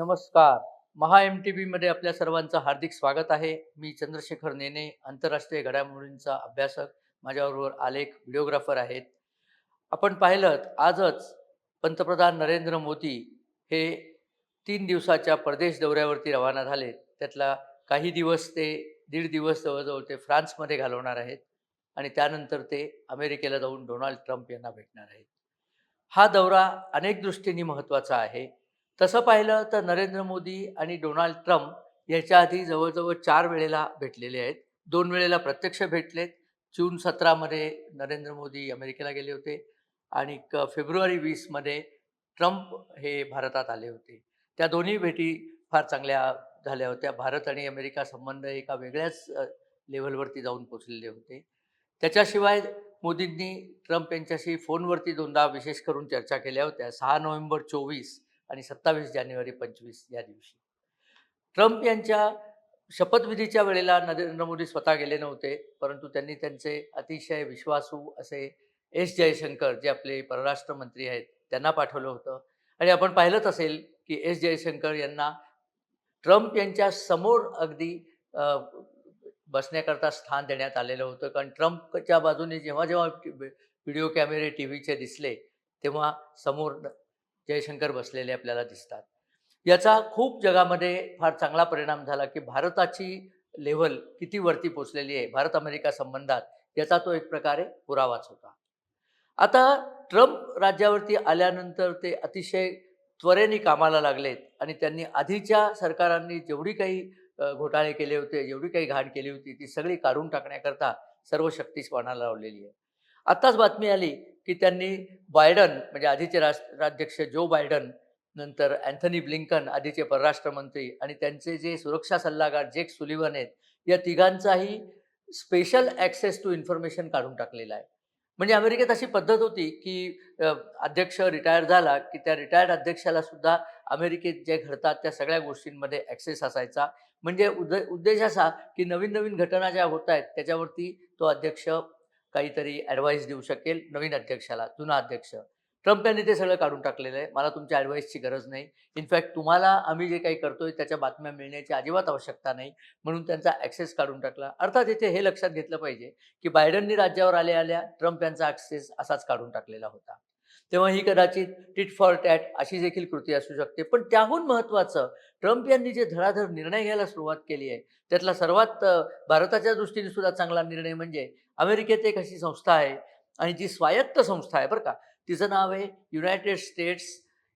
नमस्कार. महा M T बीमध्ये आपल्या सर्वांचं हार्दिक स्वागत आहे. मी चंद्रशेखर नेने आंतरराष्ट्रीय घडामोडींचा अभ्यासक. माझ्याबरोबर आलेख व्हिडिओग्राफर आहेत. आपण पाहिलं आजच पंतप्रधान नरेंद्र मोदी हे तीन दिवसाच्या परदेश दौऱ्यावरती रवाना झाले. त्यातला काही दिवस ते दीड दिवस जवळजवळ ते फ्रान्समध्ये घालवणार आहेत. आणि त्यानंतर ते अमेरिकेला जाऊन डोनाल्ड ट्रम्प यांना भेटणार आहेत. हा दौरा अनेक दृष्टीने महत्त्वाचा आहे. तसं पाहिलं तर नरेंद्र मोदी आणि डोनाल्ड ट्रम्प याच्या आधी जवळजवळ चार वेळेला भेटलेले आहेत. दोन वेळेला प्रत्यक्ष भेटलेत. जून सतरामध्ये नरेंद्र मोदी अमेरिकेला गेले होते आणि क फेब्रुवारी वीसमध्ये ट्रम्प हे भारतात आले होते. त्या दोन्ही भेटी फार चांगल्या झाल्या होत्या. भारत आणि अमेरिका संबंध एका वेगळ्याच लेवलवरती लेव्हलवरती जाऊन पोचलेले होते. त्याच्याशिवाय मोदींनी ट्रम्प यांच्याशी फोनवरती दोनदा विशेष करून चर्चा केल्या होत्या. सहा नोव्हेंबर चोवीस आणि सत्तावीस जानेवारी पंचवीस या दिवशी. ट्रम्प यांच्या शपथविधीच्या वेळेला नरेंद्र मोदी स्वतः गेले नव्हते परंतु त्यांनी त्यांचे अतिशय विश्वासू असे एस जयशंकर जे आपले परराष्ट्र मंत्री आहेत त्यांना पाठवलं होतं. आणि आपण पाहिलंच असेल की एस जयशंकर यांना ट्रम्प यांच्या समोर अगदी बसण्याकरता स्थान देण्यात आलेलं होतं. कारण ट्रम्पच्या बाजूने जेव्हा जेव्हा व्हिडिओ कॅमेरे टी व्हीचे दिसले तेव्हा समोर जयशंकर बसलेले आपल्याला दिसतात. याचा खूप जगामध्ये फार चांगला परिणाम झाला की भारताची लेव्हल किती वरती पोचलेली आहे भारत अमेरिका संबंधात याचा तो एक प्रकारे पुरावाच होता. आता ट्रम्प राज्यावरती आल्यानंतर ते अतिशय त्वरेने कामाला लागलेत आणि त्यांनी आधीच्या सरकारांनी जेवढी काही घोटाळे केले होते जेवढी काही घाण केली होती ती सगळी काढून टाकण्याकरता सर्व शक्तीच पणाला लावलेली आहे. आत्ताच बातमी आली की त्यांनी बायडन म्हणजे आधीचे राष्ट्राध्यक्ष जो बायडन नंतर अँथनी ब्लिंकन आधीचे परराष्ट्र मंत्री आणि त्यांचे जे सुरक्षा सल्लागार जेक सुलिव्हन आहेत या तिघांचाही स्पेशल ॲक्सेस टू इन्फॉर्मेशन काढून टाकलेला आहे. म्हणजे अमेरिकेत अशी पद्धत होती की अध्यक्ष रिटायर झाला की त्या रिटायर्ड अध्यक्षाला सुद्धा अमेरिकेत जे घडतात त्या सगळ्या गोष्टींमध्ये ॲक्सेस असायचा. म्हणजे उद उद्देश असा की नवीन नवीन घटना ज्या होत आहेत त्याच्यावरती तो अध्यक्ष काहीतरी ॲडवाईस देऊ शकेल नवीन अध्यक्षाला जुना अध्यक्ष. ट्रम्प यांनी ते सगळं काढून टाकलेलं आहे. मला तुमच्या ॲडवाईसची गरज नाही. इनफॅक्ट तुम्हाला आम्ही जे काही करतोय त्याच्या बातम्या मिळण्याची अजिबात आवश्यकता नाही. म्हणून त्यांचा ॲक्सेस काढून टाकला. अर्थात इथे हे लक्षात घेतलं पाहिजे की बायडननी राज्यावर आल्या आल्या ट्रम्प यांचा ॲक्सेस असाच काढून टाकलेला होता. तेव्हा ही कदाचित टिट फॉर टॅट अशी देखील कृती असू शकते. पण त्याहून महत्त्वाचं ट्रम्प यांनी जे धडाधड निर्णय घ्यायला सुरुवात केली आहे त्यातला सर्वात भारताच्या दृष्टीने सुद्धा चांगला निर्णय म्हणजे अमेरिकेत एक अशी संस्था आहे आणि जी स्वायत्त संस्था आहे बरं का. तिचं नाव आहे United States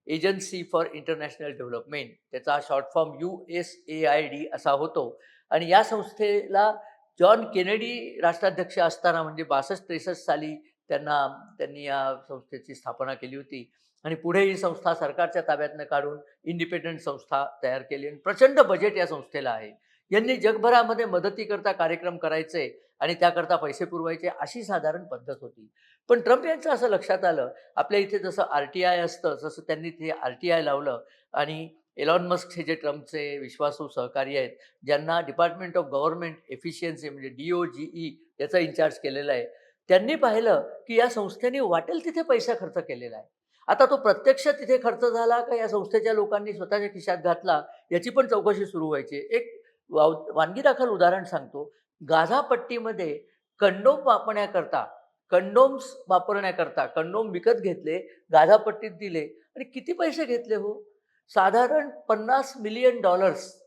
agency for international development त्याचा short form U S A I D असा होतो. आणि या संस्थेला जॉन केनेडी राष्ट्राध्यक्ष असताना म्हणजे बासष्ट त्रेसष्ट साली त्यांना त्यांनी या संस्थेची स्थापना केली होती. आणि पुढे ही संस्था सरकारच्या ताब्यातनं काढून इंडिपेंडंट संस्था तयार केली. आणि प्रचंड बजेट या संस्थेला आहे. यांनी जगभरामध्ये मदतीकरता कार्यक्रम करायचे आणि त्याकरता पैसे पुरवायचे अशी साधारण पद्धत होती. पण ट्रम्प यांचं असं लक्षात आलं आपल्या इथे जसं आर टी आय असतं जसं त्यांनी ते आर टी आय लावलं आणि एलॉन मस्क हे जे ट्रम्पचे विश्वासू सहकारी आहेत ज्यांना डिपार्टमेंट ऑफ गव्हर्नमेंट एफिशियन्सी म्हणजे डी ओ जी ई याचा इन्चार्ज केलेला आहे त्यांनी पाहिलं की या संस्थेने वाटेल तिथे पैसा खर्च केलेला आहे. आता तो प्रत्यक्ष तिथे खर्च झाला का या संस्थेच्या लोकांनी स्वतःच्या खिशात घातला याची पण चौकशी सुरू व्हायची. एक वानगी दाखल उदाहरण सांगतो. गाझापट्टीमध्ये कंडोम वापरण्याकरता कंडोम्स वापरण्याकरता कंडोम विकत घेतले गाझापट्टीत दिले. आणि किती पैसे घेतले हो? साधारण पन्नास मिलियन डॉलर्स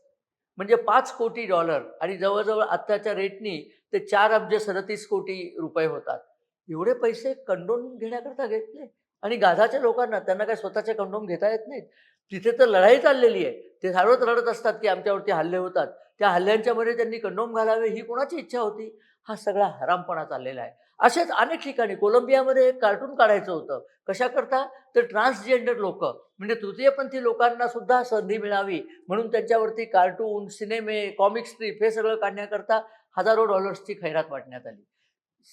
म्हणजे पाच कोटी डॉलर. आणि जवळजवळ आत्ताच्या रेटनी ते चार अब्ज सदतीस कोटी रुपये होतात. एवढे पैसे कंडोम घेण्याकरता घेतले? आणि गाझाच्या लोकांना त्यांना काय स्वतःचे कंडोम घेता येत नाहीत? तिथे तर लढाई चाललेली आहे. ते सर्वच रडत असतात की आमच्यावरती हल्ले होतात. त्या हल्ल्यांच्यामध्ये त्यांनी कंडोम घालावे ही कोणाची इच्छा होती? हा सगळा हरामपणा चाललेला आहे. असेच अनेक ठिकाणी कोलंबियामध्ये एक कार्टून काढायचं होतं. कशाकरता तर ट्रान्सजेंडर लोक. म्हणजे तृतीयपंथी लोकांना सुद्धा संधी मिळावी म्हणून त्यांच्यावरती कार्टून सिनेमे कॉमिक स्ट्रीप हे सगळं काढण्याकरता हजारो डॉलर्सची खैरात वाटण्यात आली.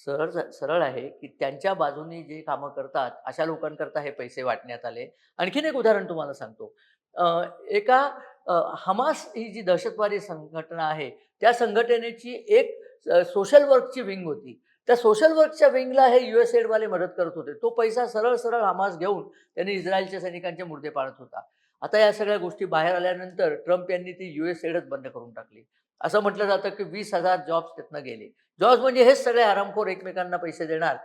सरळ सरळ आहे की त्यांच्या बाजूनी जे कामं करतात अशा लोकांकरता हे पैसे वाटण्यात आले. आणखीन एक उदाहरण तुम्हाला सांगतो. एका हमास ही जी दहशतवादी संघटना आहे त्या संघटनेची एक सोशल वर्कची विंग होती. त्या सोशल वर्कच्या विंगला हे यू एस एडवाले मदत करत होते. तो पैसा सरळ सरळ हमास घेऊन त्यांनी इस्रायलच्या सैनिकांचे मुर्दे पाडत होता. आता या सगळ्या गोष्टी बाहेर आल्यानंतर ट्रम्प यांनी ती यू एस एडच बंद करून टाकली. असं म्हटलं जातं की वीस हजार जॉब्स त्यातनं गेले. जॉब्स म्हणजे हेच सगळे आरामखोर एकमेकांना पैसे देणार.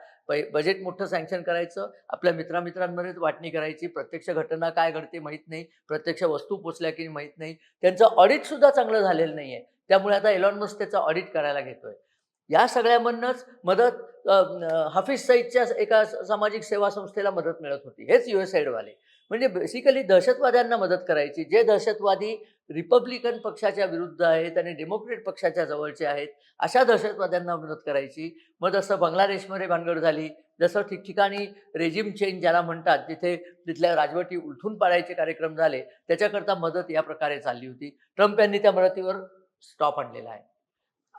बजेट मोठं सँक्शन करायचं आपल्या मित्रामित्रांमध्येच वाटणी करायची प्रत्यक्ष घटना काय घडते माहीत नाही प्रत्यक्ष वस्तू पोचल्या की माहीत नाही त्यांचं ऑडिट सुद्धा चांगलं झालेलं नाही आहे त्यामुळे आता एलॉन मस्क त्याचं ऑडिट करायला घेतोय. या सगळ्यामधनंच मदत हफीज हाफिज सईदच्या एका सामाजिक सेवा संस्थेला मदत मिळत होती. हेच यू एस एडवाले म्हणजे बेसिकली दहशतवाद्यांना मदत करायची. जे दहशतवादी रिपब्लिकन पक्षाच्या विरुद्ध आहेत आणि डेमोक्रेट पक्षाच्या जवळचे आहेत अशा दहशतवाद्यांना मदत करायची. मग जसं बांगलादेशमध्ये भानगड झाली जसं ठिकठिकाणी रेजिम चेंज ज्याला म्हणतात तिथे तिथल्या राजवटी उलथून पाडायचे कार्यक्रम झाले त्याच्याकरता मदत या प्रकारे चालली होती. ट्रम्प यांनी त्या मदतीवर स्टॉप आणलेला आहे.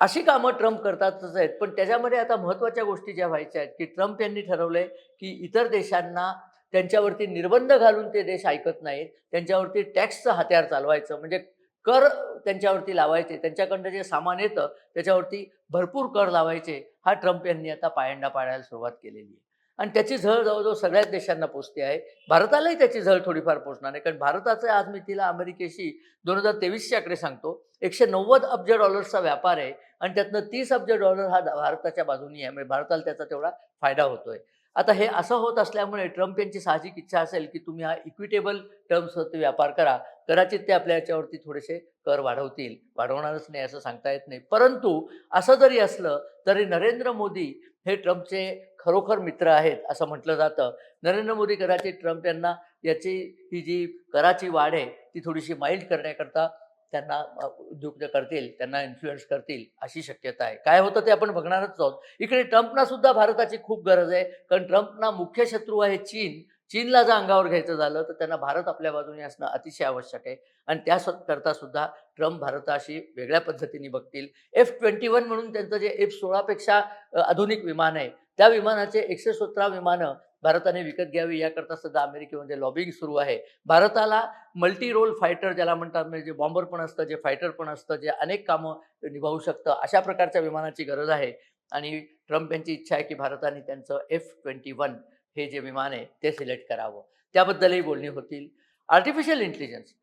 अशी कामं ट्रम्प करतातच आहेत पण त्याच्यामध्ये आता महत्त्वाच्या गोष्टी ज्या व्हायच्या आहेत की ट्रम्प यांनी ठरवलंय की इतर देशांना त्यांच्यावरती निर्बंध घालून ते देश ऐकत नाहीत. त्यांच्यावरती टॅक्सचं हत्यार चालवायचं. म्हणजे कर त्यांच्यावरती लावायचे. त्यांच्याकडनं जे सामान येतं त्याच्यावरती भरपूर कर लावायचे. हा ट्रम्प यांनी आता पायंडा पाडायला सुरुवात केलेली आहे. आणि त्याची झळ जवळजवळ सगळ्याच देशांना पोचते आहे. भारतालाही त्याची झळ थोडीफार पोचणार आहे कारण भारताचं आज मी तिला अमेरिकेशी दोन हजार तेवीसच्या आकडे सांगतो. एकशे नव्वद अब्ज डॉलर्सचा व्यापार आहे. आणि त्यातनं तीस अब्ज डॉलर हा भारताच्या बाजूनी आहे. म्हणजे भारताला त्याचा तेवढा फायदा होतोय. आता हे असं होत असल्यामुळे ट्रम्प यांची साहजिक इच्छा असेल की तुम्ही हा इक्विटेबल टर्म्सवरती व्यापार करा कदाचित ते आपल्या याच्यावरती थोडेसे कर वाढवतील. वाढवणारच नाही असं सांगता येत नाही. परंतु असं जरी असलं तरी नरेंद्र मोदी हे ट्रम्पचे खरोखर मित्र आहेत असं म्हटलं जातं. नरेंद्र मोदी कदाचित ट्रम्प यांना याची ही जी कराची वाढ आहे ती थोडीशी माइल्ड करण्याकरता त्यांना उद्युक्त करतील त्यांना इन्फ्लुएन्स करतील अशी शक्यता आहे. काय होतं ते आपण बघणारच आहोत. इकडे ट्रम्पना सुद्धा भारताची खूप गरज आहे. कारण ट्रम्पना मुख्य शत्रू आहे चीन. चीनला जर अंगावर घ्यायचं झालं तर त्यांना भारत आपल्या बाजूने असणं अतिशय आवश्यक आहे. आणि त्या करता सुद्धा ट्रम्प भारताशी वेगळ्या पद्धतीने बघतील. एफ ट्वेंटी वन म्हणून त्यांचं जे एफ सोळापेक्षा आधुनिक विमान आहे त्या विमानाचे एकशे सतरा विमानं भारताने विकत घ्यावी याकरता सध्या अमेरिकेमध्ये लॉबिंग सुरू आहे. भारताला मल्टी रोल फायटर ज्याला म्हणतात म्हणजे जे बॉम्बर पण असतं जे फायटर पण असतं जे अनेक कामं निभावू शकतं अशा प्रकारच्या विमानाची गरज आहे. आणि ट्रम्प यांची इच्छा आहे की भारताने त्यांचं एफ ट्वेंटी वन हे जे विमान आहे ते सिलेक्ट करावं. त्याबद्दलही बोलणी होतील. आर्टिफिशियल इंटेलिजन्स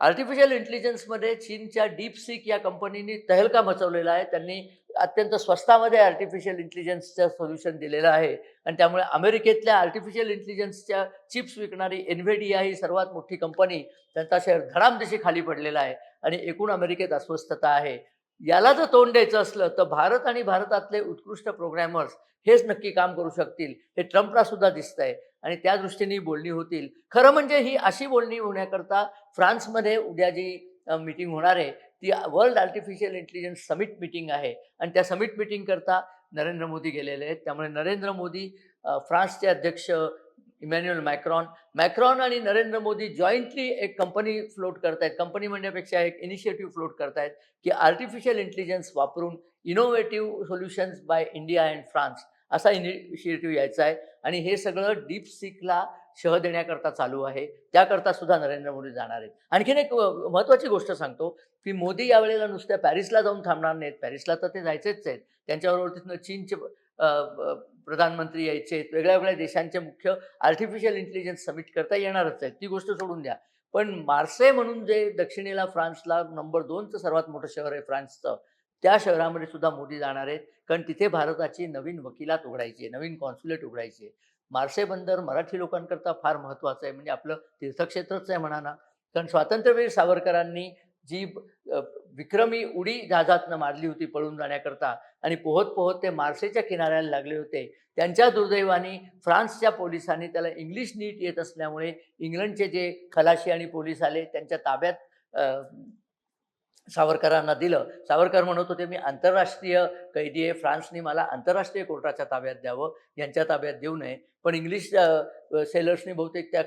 आर्टिफिशियल इंटेलिजन्समध्ये चीनच्या डीप सीक या कंपनीने तहलका मचवलेला आहे. त्यांनी अत्यंत स्वस्तामध्ये आर्टिफिशियल इंटेलिजन्सचं सोल्युशन दिलेलं आहे. आणि त्यामुळे अमेरिकेतल्या आर्टिफिशियल इंटेलिजन्सच्या चिप्स विकणारी एनव्हिडिया ही सर्वात मोठी कंपनी त्यांचा शेअर धडामदिशी खाली पडलेला आहे. आणि एकूण अमेरिकेत अस्वस्थता आहे. याला जर तोंड द्यायचं असलं तर भारत आणि भारतातले उत्कृष्ट प्रोग्रॅमर्स हेच नक्की काम करू शकतील. हे ट्रम्पला सुद्धा दिसतंय. आणि त्या दृष्टीने बोलणी होतील. खरं म्हणजे ही अशी बोलणी होण्याकरता फ्रान्समध्ये उद्या जी मीटिंग होणार आहे ती world artificial intelligence summit meeting आहे. आणि त्या समिट मीटिंग करता नरेंद्र मोदी गेलेले आहेत. त्यामुळे नरेंद्र मोदी फ्रान्सचे अध्यक्ष इमॅन्युअल मॅक्रॉन मॅक्रॉन आणि नरेंद्र मोदी जॉईंटली एक कंपनी फ्लोट करतायत. कंपनी म्हणण्यापेक्षा एक इनिशिएटिव्ह फ्लोट करतायत की आर्टिफिशियल इंटेलिजन्स वापरून innovative solutions by India and France असा इनिशिएटिव्ह यायचा आहे. आणि हे सगळं डीप सिकला शह देण्याकरता चालू आहे. त्याकरता सुद्धा नरेंद्र मोदी जाणार आहेत. आणखीन एक महत्त्वाची गोष्ट सांगतो की मोदी यावेळेला नुसत्या पॅरिसला जाऊन थांबणार नाहीत. पॅरिसला तर ते जायचेच आहेत. त्यांच्याबरोबर तिथनं चीनचे प्रधानमंत्री यायचे आहेत. वेगळ्या वेगळ्या देशांचे मुख्य आर्टिफिशियल इंटेलिजन्स समिट करता येणारच आहेत. ती गोष्ट सोडून द्या. पण मार्से म्हणून जे दक्षिणेला फ्रान्सला नंबर दोनचं सर्वात मोठं शहर आहे फ्रान्सचं त्या शहरामध्ये सुद्धा मोदी जाणार आहेत. कारण तिथे भारताची नवीन वकिलात उघडायची आहे नवीन कॉन्सुलेट उघडायची आहे. मार्से बंदर मराठी लोकांकरता फार महत्त्वाचं आहे. म्हणजे आपलं तीर्थक्षेत्रच आहे म्हणा ना. कारण स्वातंत्र्यवीर सावरकरांनी जी विक्रमी उडी जहाजातनं मारली होती पळून जाण्याकरता आणि पोहत पोहत ते मार्सेच्या किनाऱ्याला लागले होते त्यांच्या दुर्दैवाने फ्रान्सच्या पोलिसांनी त्याला इंग्लिश नीट येत असल्यामुळे इंग्लंडचे जे खलाशी आणि पोलीस आले त्यांच्या ताब्यात सावरकरांना दिलं. सावरकर म्हणत होते मी आंतरराष्ट्रीय कैदी आहे. फ्रान्सने मला आंतरराष्ट्रीय कोर्टाच्या ताब्यात द्यावं यांच्या ताब्यात देऊ नये. पण इंग्लिश सेलर्सनी बहुतेक त्या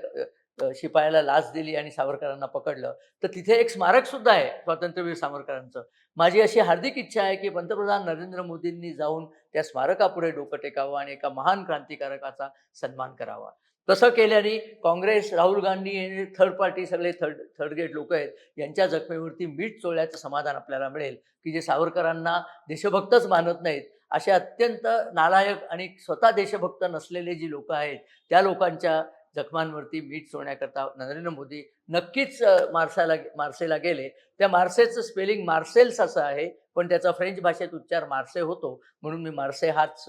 शिपायाला लाच दिली आणि सावरकरांना पकडलं. तर तिथे एक स्मारक सुद्धा आहे स्वातंत्र्यवीर सावरकरांचं. माझी अशी हार्दिक इच्छा आहे की पंतप्रधान नरेंद्र मोदींनी जाऊन त्या स्मारकापुढे डोकं टेकावं आणि एका महान क्रांतिकारकाचा सन्मान करावा. तसं केल्याने काँग्रेस राहुल गांधी हे थर्ड पार्टी सगळे थर्ड थर्ड गेट लोक आहेत यांच्या जखमेवरती मीठ चोळल्याचं समाधान आपल्याला मिळेल की जे सावरकरांना देशभक्तच मानत नाहीत असे अत्यंत नालायक आणि स्वतः देशभक्त नसलेले जी लोक आहेत त्या लोकांच्या जखमांवरती मीठ सोडण्याकरता नरेंद्र मोदी नक्कीच मार्सेला मार्सेला गेले. त्या मार्सेचं स्पेलिंग मार्सेल्स असं आहे पण त्याचा फ्रेंच भाषेत उच्चार मार्से होतो म्हणून मी मार्से हाच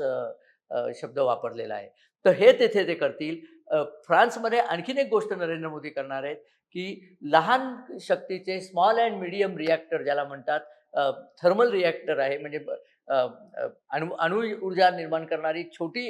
शब्द वापरलेला आहे. तर हे तेथे ते करतील. फ्रान्समध्ये आणखीन एक गोष्ट नरेंद्र मोदी करणार आहेत की लहान शक्तीचे स्मॉल अँड मिडियम रिॲक्टर ज्याला म्हणतात थर्मल रिॲक्टर आहे म्हणजे ब- अणु अणु ऊर्जा निर्माण करणारी छोटी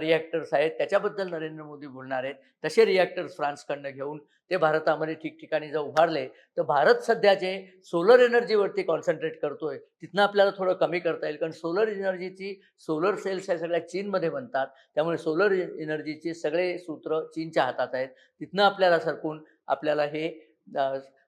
रिॲक्टर्स आहेत. त्याच्याबद्दल नरेंद्र मोदी बोलणार आहेत. तसे रिॲक्टर्स फ्रान्सकडनं घेऊन ते भारतामध्ये ठिकठिकाणी जर उभारले तर भारत सध्या जे सोलर एनर्जीवरती कॉन्सन्ट्रेट करतोय तिथनं आपल्याला थोडं कमी करता येईल. कारण सोलर एनर्जीची सोलर सेल्स ह्या सगळ्या चीनमध्ये बनतात. त्यामुळे सोलर एनर्जीचे सगळे सूत्र चीनच्या हातात आहेत. तिथनं आपल्याला सरकून आपल्याला हे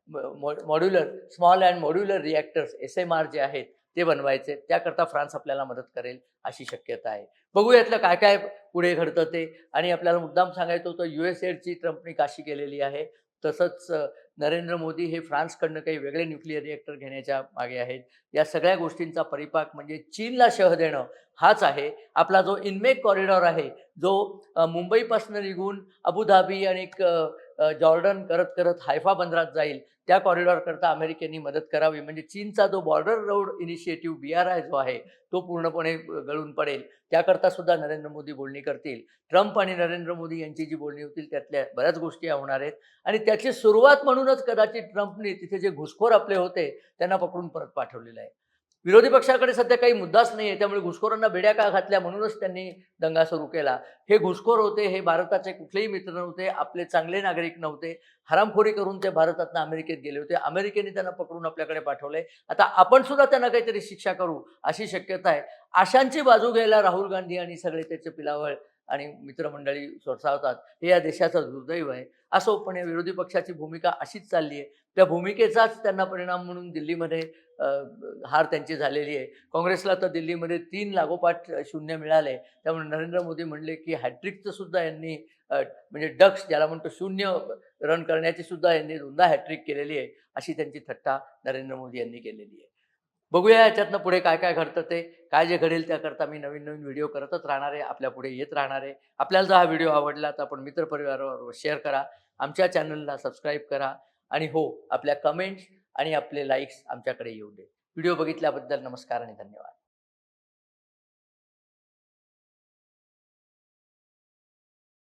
modular small and modular reactors S M R जे आहेत ते बनवायचे. त्याकरता फ्रान्स आपल्याला मदत करेल अशी शक्यता आहे. बघूयातलं काय काय पुढे घडतं ते. आणि आपल्याला मुद्दाम सांगायचं होतं यू एस एडची ट्रम्पनी काशी केलेली आहे. तसंच नरेंद्र मोदी हे फ्रान्सकडनं काही वेगळे न्यूक्लिअर रिॲक्टर घेण्याच्या मागे आहेत. या सगळ्या गोष्टींचा परिपाक म्हणजे चीनला शह देणं हाच आहे. आपला जो इनमेक कॉरिडॉर आहे जो मुंबईपासून निघून अबुधाबी आणि जॉर्डन करत करत हायफा बंदरात जाईल. त्या कॉरिडॉर करता अमेरिकेने मदत करावी. म्हणजे चीनचा जो border road initiative B R I जो आहे तो पूर्णपणे गळून पडेल. त्याकरता सुद्धा नरेंद्र मोदी बोलणी करतील. ट्रम्प आणि नरेंद्र मोदी यांची जी बोलणी होतील त्यातल्या बऱ्याच गोष्टी होणार आहेत. आणि त्याची सुरुवात म्हणूनच कदाचित ट्रम्पने तिथे जे घुसखोर आपले होते त्यांना पकडून परत पाठवलेलं आहे. विरोधी पक्षाकडे सध्या काही मुद्दाच नाही आहे त्यामुळे घुसखोरांना बेड्या का घातल्या म्हणूनच त्यांनी दंगा सुरू केला. हे घुसखोर होते हे भारताचे कुठलेही मित्र नव्हते आपले चांगले नागरिक नव्हते. हरामखोरी करून ते भारतातनं अमेरिकेत गेले होते. अमेरिकेने त्यांना पकडून आपल्याकडे पाठवले आता आपण सुद्धा त्यांना काहीतरी शिक्षा करू अशी शक्यता आहे. आशांची बाजू घ्यायला राहुल गांधी आणि सगळे त्याचे पिलावळ आणि मित्रमंडळी सोडसावतात. हे या देशाचं दुर्दैव आहे. असो पण या विरोधी पक्षाची भूमिका अशीच चालली आहे त्या भूमिकेचाच त्यांना परिणाम म्हणून दिल्लीमध्ये हार त्यांची झालेली आहे. काँग्रेसला तर दिल्लीमध्ये तीन लागोपाठ शून्य मिळाले. त्यामुळे नरेंद्र मोदी म्हणले की हॅट्रिकचं सुद्धा यांनी म्हणजे डक्स ज्याला म्हणतो शून्य रन करण्याची सुद्धा यांनी दोनदा हॅट्रिक केलेली आहे अशी त्यांची थट्टा नरेंद्र मोदी यांनी केलेली आहे. बघूया याच्यातनं पुढे काय काय घडतं ते. काय जे घडेल त्याकरता मी नवीन नवीन व्हिडिओ करतच राहणार आहे. आपल्या पुढे येत राहणार आहे. आपल्याला जर हा व्हिडिओ आवडला तर आपण मित्रपरिवारावर शेअर करा. आमच्या चॅनलला सबस्क्राईब करा. आणि हो आपल्या कमेंट्स आणि आपले लाईक्स आमच्याकडे येऊ दे व्हिडिओ बघितल्याबद्दल नमस्कार आणि धन्यवाद.